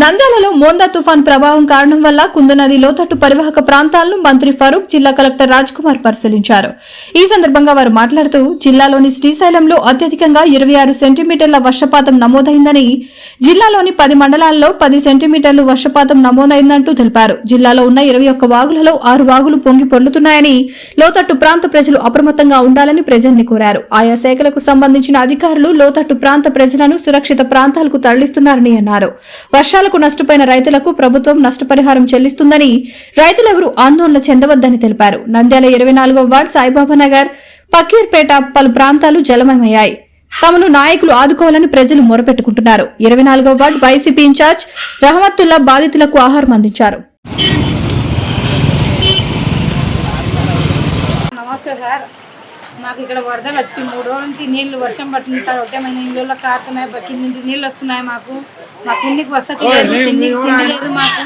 నంద్యాలలో మోందా తుఫాన్ ప్రభావం కారణం వల్ల కుందు నది లోతట్టు పరివాహక ప్రాంతాలను మంత్రి ఫరూక్ జిల్లా కలెక్టర్ రాజ్ కుమార్ పరిశీలించారు. ఈ సందర్భంగా వారు మాట్లాడుతూ జిల్లాలోని శ్రీశైలంలో అత్యధికంగా ఇరవై ఆరు సెంటీమీటర్ల వర్షపాతం నమోదైందని జిల్లాలోని పది మండలాల్లో పది సెంటీమీటర్లు వర్షపాతం నమోదైందంటూ తెలిపారు. జిల్లాలో ఉన్న ఇరవై ఒక్క వాగులలో ఆరు వాగులు పొంగి పొర్లుతున్నాయని లోతట్టు ప్రాంత ప్రజలు అప్రమత్తంగా ఉండాలని ప్రజల్ని కోరారు. ఆయా శాఖలకు సంబంధించిన అధికారులు లోతట్టు ప్రాంత ప్రజలను సురక్షిత ప్రాంతాలకు తరలిస్తున్నారని అన్నారు. పంటలకు నష్టపోయిన రైతులకు ప్రభుత్వం నష్టపరిహారం చెల్లిస్తుందని రైతులెవరూ ఆందోళన చెందవద్దని తెలిపారు. నంద్యాల ఇరవై నాలుగో వార్డు సాయిబాబా నగర్ పకీర్పేట పలు ప్రాంతాలు జలమయమయ్యాయి. తమను నాయకులు ఆదుకోవాలని ప్రజలు మొరపెట్టుకుంటున్నారు. ఇరవై నాలుగో వార్డు వైసీపీ ఇన్ఛార్జ్ రహమత్తుల్లా బాధితులకు ఆహారం అందించారు. నమస్తే సార్. మాకు ఇక్కడ వరదలు వచ్చి మూడు రోజుల నుంచి నీళ్ళు వర్షం పట్టింది సార్ ఒకటే మన ఇంట్లో కారుతున్నాయి కింద నుంచి నీళ్ళు వస్తున్నాయి మాకు. మా కిందికి వసతి లేదు లేదు మాకు.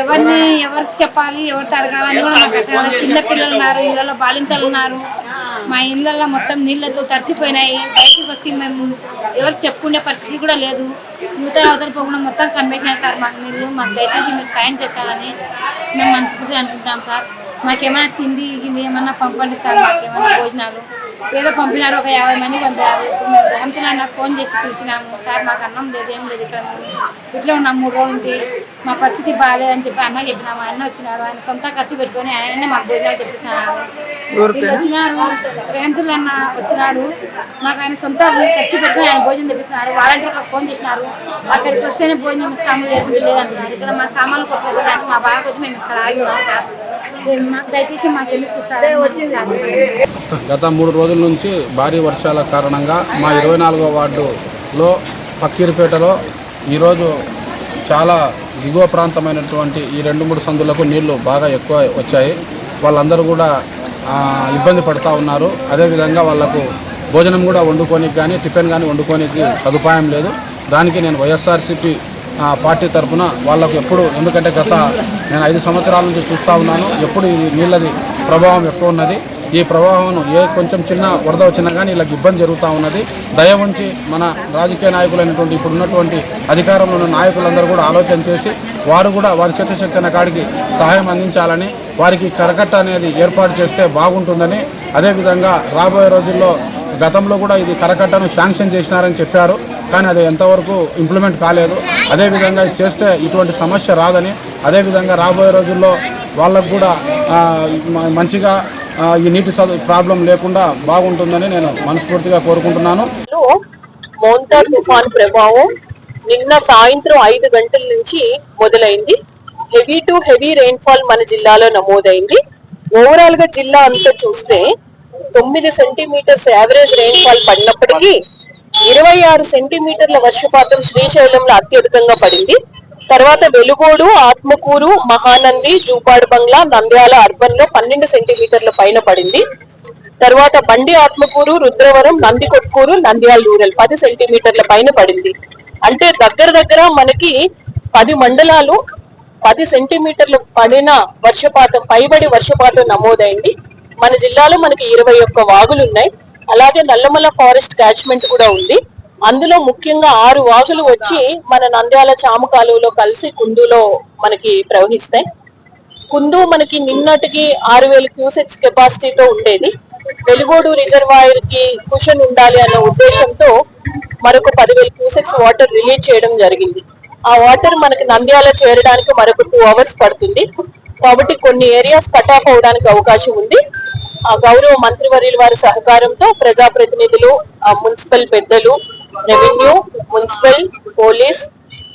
ఎవరిని ఎవరికి చెప్పాలి ఎవరితో అడగాలని కూడా మాకు అర్థం కాదు. చిన్న పిల్లలు ఉన్నారు ఇళ్ళలో బాలింతలు ఉన్నారు. మా ఇళ్ళల్లో మొత్తం నీళ్ళతో తడిసిపోయినాయి బయటకు వచ్చి మేము ఎవరికి చెప్పుకునే పరిస్థితి కూడా లేదు. యువత అవతల పోకుండా మొత్తం కనిపెట్టినాయి సార్ మాకు నీళ్ళు మాకు దయచేసి మీరు సాయం చేస్తారని మేము మనస్ఫూర్తిగా అనుకుంటాం సార్. మాకేమైనా తిండి గిండి ఏమన్నా పంపండి సార్ మాకేమైనా భోజనాలు. ఏదో పంపినారు ఒక యాభై మంది పంపారు ఇప్పుడు మేము నాకు ఫోన్ చేసి పిలిచినాము. సార్ మాకు అన్నం లేదు ఏం లేదు ఇక్కడ ఇట్లా ఉన్నాం మూడు రోజుల నుంచి మా పరిస్థితి బాగాలేదని చెప్పి అన్న చెప్పినాము. అన్న వచ్చినాడు. ఆయన సొంత ఖర్చు పెట్టుకొని ఆయననే మాకు భోజనాలు చెప్పిస్తున్నాడు వచ్చినారు. రేవంతులు అన్న వచ్చినాడు. మాకు ఆయన సొంత ఖర్చు పెట్టుకొని ఆయన భోజనం తెప్పిస్తున్నాడు వాలంటీర్లకు ఫోన్ చేసినారు. అక్కడికి వస్తేనే భోజనం ఇస్తాము లేకుంటే లేదంటున్నారు ఇక్కడ మా సామాన్లు కొట్టుకోవడానికి మా బాగా వచ్చి మేము ఇక్కడ ఆగి ఉన్నాం గత మూడు రోజుల నుంచి భారీ వర్షాల కారణంగా మా ఇరవై నాలుగో వార్డులో పక్కీరిపేటలో ఈరోజు చాలా దిగువ ప్రాంతమైనటువంటి ఈ రెండు మూడు సందులకు నీళ్ళు బాగా ఎక్కువ వచ్చాయి. వాళ్ళందరూ కూడా ఆ, ఇబ్బంది పడుతూ ఉన్నారు. అదేవిధంగా వాళ్ళకు భోజనం కూడా వండుకోనికి కానీ టిఫిన్ కానీ వండుకోనికి సదుపాయం లేదు. దానికి నేను వైఎస్ఆర్సీపీ పార్టీ తరఫున వాళ్ళకు ఎప్పుడు ఎందుకంటే గత నేను ఐదు సంవత్సరాల నుంచి చూస్తూ ఉన్నాను ఎప్పుడు ఈ నీళ్ళది ప్రభావం ఎక్కువ ఉన్నది. ఈ ప్రభావం ఏ కొంచెం చిన్న వరద వచ్చినా కానీ వీళ్ళకి ఇబ్బంది జరుగుతూ ఉన్నది. దయ ఉంచి మన రాజకీయ నాయకులైనటువంటి ఇప్పుడు ఉన్నటువంటి అధికారంలో ఉన్న నాయకులందరూ కూడా ఆలోచన చేసి వారు కూడా వారి చేతశక్తి అనే కాడికి సహాయం అందించాలని వారికి కరకట్ట అనేది ఏర్పాటు చేస్తే బాగుంటుందని అదేవిధంగా రాబోయే రోజుల్లో గతంలో కూడా ఇది కరకట్టను శాంక్షన్ చేసినారని చెప్పారు. కానీ అది ఎంతవరకు ఇంప్లిమెంట్ కాలేదు. అదేవిధంగా చేస్తే ఇటువంటి సమస్య రాదని అదేవిధంగా రాబోయే రోజుల్లో వాళ్ళకు కూడా మంచిగా ఈ నీటి ప్రాబ్లం లేకుండా బాగుంటుందని నేను మనస్ఫూర్తిగా కోరుకుంటున్నాను. లో మోంతా తుఫాన్ ప్రభావం నిన్న సాయంత్రం ఐదు గంటల నుంచి మొదలైంది. హెవీ టు హెవీ రెయిన్ఫాల్ మన జిల్లాలో నమోదైంది. ఓవరాల్గా జిల్లా అంతా చూస్తే తొమ్మిది సెంటీమీటర్స్ యావరేజ్ రెయిన్ఫాల్ పడినప్పటికీ ఇరవై ఆరు సెంటీమీటర్ల వర్షపాతం శ్రీశైలంలో అత్యధికంగా పడింది. తర్వాత వెలుగోడు ఆత్మకూరు మహానంది జూపాడు బంగ్లా నంద్యాల అర్బన్లో పన్నెండు సెంటీమీటర్ల పైన పడింది. తర్వాత బండి ఆత్మకూరు రుద్రవరం నంది కొట్కూరు నంద్యాల రూరల్ పది సెంటీమీటర్ల పైన పడింది. అంటే దగ్గర దగ్గర మనకి పది మండలాలు పది సెంటీమీటర్లు పడిన వర్షపాతం పైబడి వర్షపాతం నమోదైంది. మన జిల్లాలో మనకి ఇరవై ఒక్క వాగులు ఉన్నాయి అలాగే నల్లమల ఫారెస్ట్ క్యాచ్మెంట్ కూడా ఉంది. అందులో ముఖ్యంగా ఆరు వాగులు వచ్చి మన నంద్యాల చాము కాలువలో కలిసి కుందులో మనకి ప్రవహిస్తాయి. కుందు మనకి నిన్నటికి ఆరు వేల క్యూసెక్స్ కెపాసిటీతో ఉండేది. వెలుగోడు రిజర్వాయర్కి కుషన్ ఉండాలి అనే ఉద్దేశంతో మరొక పదివేల క్యూసెక్స్ వాటర్ రిలీజ్ చేయడం జరిగింది. ఆ వాటర్ మనకి నంద్యాల చేరడానికి మరొక టూ అవర్స్ పడుతుంది. కాబట్టి కొన్ని ఏరియాస్ కట్ ఆఫ్ అవడానికి అవకాశం ఉంది. గౌరవ మంత్రివర్యుల వారి సహకారంతో ప్రజాప్రతినిధులు ఆ మున్సిపల్ పెద్దలు రెవెన్యూ మున్సిపల్ పోలీస్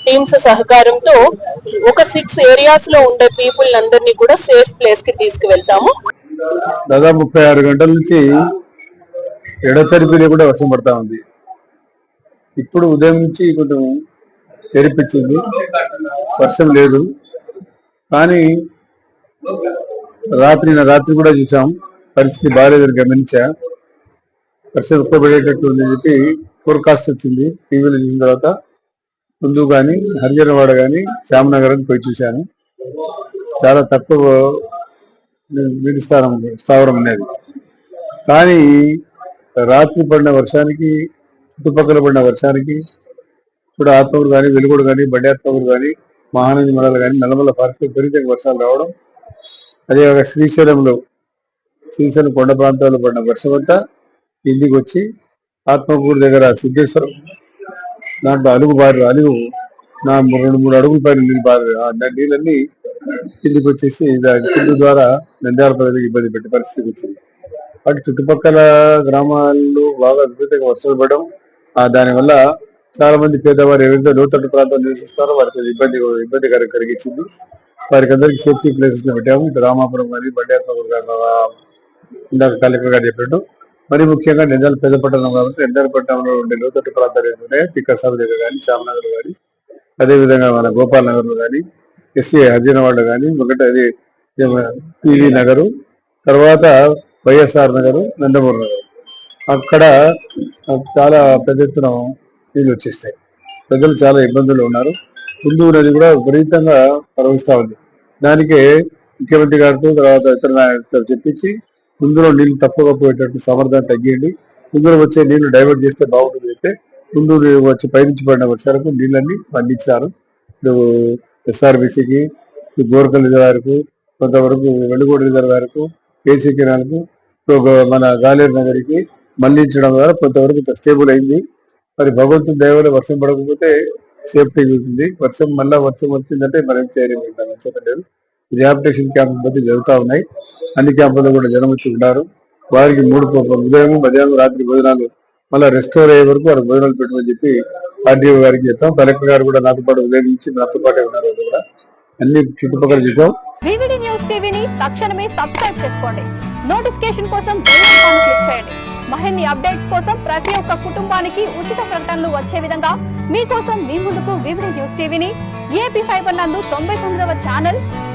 టీమ్స్ సహకారంతో ఒక సిక్స్ ఏరియాస్లో ఉండే పీపుల్ అందరినీ కూడా సేఫ్ ప్లేస్కి తీసుకువెళ్తాము. దాదాపు ముప్పై ఆరు గంటల నుంచి ఎడతెరిపి కూడా వర్షం పడతా ఉంది. ఇప్పుడు ఉదయం నుంచి కొంచెం తెరిపించింది. వర్షం లేదు. కానీ రాత్రి రాత్రి కూడా చూసాం. పరిస్థితి బాగాలేదని గమనించా. వర్షం ఎక్కువ పడేటట్టు చెప్పి ఫోర్కాస్ట్ వచ్చింది. టీవీలో చూసిన తర్వాత ముందు కానీ హరిజనవాడ కానీ శ్యామనగరం పోయి చూశాను. చాలా తక్కువ నీటి స్థానం స్థావరం అనేది. కానీ రాత్రి పడిన వర్షానికి చుట్టుపక్కల పడిన వర్షానికి ఇప్పుడు ఆత్మూరు కానీ వెలుగుడు కానీ బండి కానీ మహానంది మండలం కానీ నల్లమల్ల ఫారెస్ట్ విపరీతంగా వర్షాలు రావడం. అదేవిధంగా శ్రీశైలంలో శ్రీశైలం కొండ ప్రాంతాల్లో పడిన వర్షం కిందికి వచ్చి ఆత్మకూరు దగ్గర సిద్ధేశ్వరం దాంట్లో అలుగు బారి అలుగు నా రెండు మూడు అడుగుల పైన నీళ్ళు బారి ఆ నీళ్ళన్నీ కిందికి వచ్చేసి దాని కింది ద్వారా నంద్యాల ప్రజలకు ఇబ్బంది పెట్టే పరిస్థితి వచ్చింది. అటు చుట్టుపక్కల గ్రామాల్లో బాగా విపరీతంగా వర్షాలు పడడం ఆ దానివల్ల చాలా మంది పేదవారు ఎవరైతే లోతట్టు ప్రాంతాలు నివసిస్తారో వారికి ఇబ్బంది ఇబ్బందికరం కలిగించింది. వారికి అందరికీ సేఫ్టీ ప్లేసెస్ పెట్టాము. రామాపురం కానీ బండియాత్మకూరు కానీ ఇందాక కలెక్టర్ గారు చెప్పినట్టు మరి ముఖ్యంగా నిజాలు పెద్ద పట్టణం కాబట్టి నిజాల పట్టణంలో ఉండే లోతట్టు ప్రాంతాలు ఏంటంటే తిక్కసాబు దగ్గర కానీ శ్యామనగర్ కానీ అదేవిధంగా మన గోపాల్ నగర్లో కానీ ఎస్సీ హజీనవాడ కానీ ఒకటి అది పివి నగరు తర్వాత వైఎస్ఆర్ నగరు నందమూరు నగరు. అక్కడ చాలా పెద్ద ఎత్తున నీళ్ళు వచ్చేస్తాయి. ప్రజలు చాలా ఇబ్బందులు ఉన్నారు. హిందూ నది కూడా విపరీతంగా ప్రవహిస్తూ ఉంది. దానికే ముఖ్యమంత్రి గారితో తర్వాత ఇతర నాయకులతో చెప్పించి ఇందులో నీళ్ళు తక్కువగా పోయేటట్టు సమర్థన తగ్గియండి ఇందులో వచ్చే నీళ్ళు డైవర్ట్ చేస్తే బాగుంటుంది అయితే ముందు వచ్చి పైనుంచి పడిన వర్షాలకు నీళ్ళన్ని పండించారు. ఇప్పుడు ఎస్ఆర్బిసికి గోరకల్ రిజర్వాయర్కు కొంతవరకు వెలుగోడు రిజర్వాయర్కు కేసీ కెనాల్కు మన గాలేరు నగరికి మళ్ళించడం ద్వారా కొంతవరకు స్టేబుల్ అయింది. మరి భగవంతుని దయవల్ల వర్షం పడకపోతే సేఫ్టీ ఉంటుంది. వర్షం మళ్ళా వర్షం వచ్చిందంటే మరేం చేయలేము. చెప్పలేదు రిహాబిటేషన్ క్యాంప్ బట్టి జరుగుతూ ఉన్నాయి. అన్ని క్యాంపుల్లో కూడా జనం వచ్చి ఉన్నారు. వారికి మూడు ఉదయం మధ్యాహ్నం రాత్రి భోజనాలు మళ్ళీ రెస్టోర్ అయ్యే వరకు వారు భోజనాలు పెట్టమని చెప్పి ఆర్డీఓ గారికి చెప్పాం. కలెక్టర్ గారు కూడా నాతో పాటు ఉదయం నుంచి నాతో పాటే ఉన్నారు కూడా. అన్ని చుట్టుపక్కల చూసాం వివిడి న్యూస్ టీవీని తక్షణమే సబ్స్క్రైబ్ చేసుకోండి. నోటిఫికేషన్ కోసం బెల్ ఐకాన్ క్లిక్ చేయండి. మరిన్ని అప్డేట్స్ కోసం ప్రతి ఒక్క కుటుంబానికి ఉచిత ప్రకటనలు వచ్చే విధంగా మీకోసం మీ ముందుకు వివిడి న్యూస్ టీవీని ఏపీ ఫైబర్ నందు తొంభై తొమ్మిదవ ఛానల్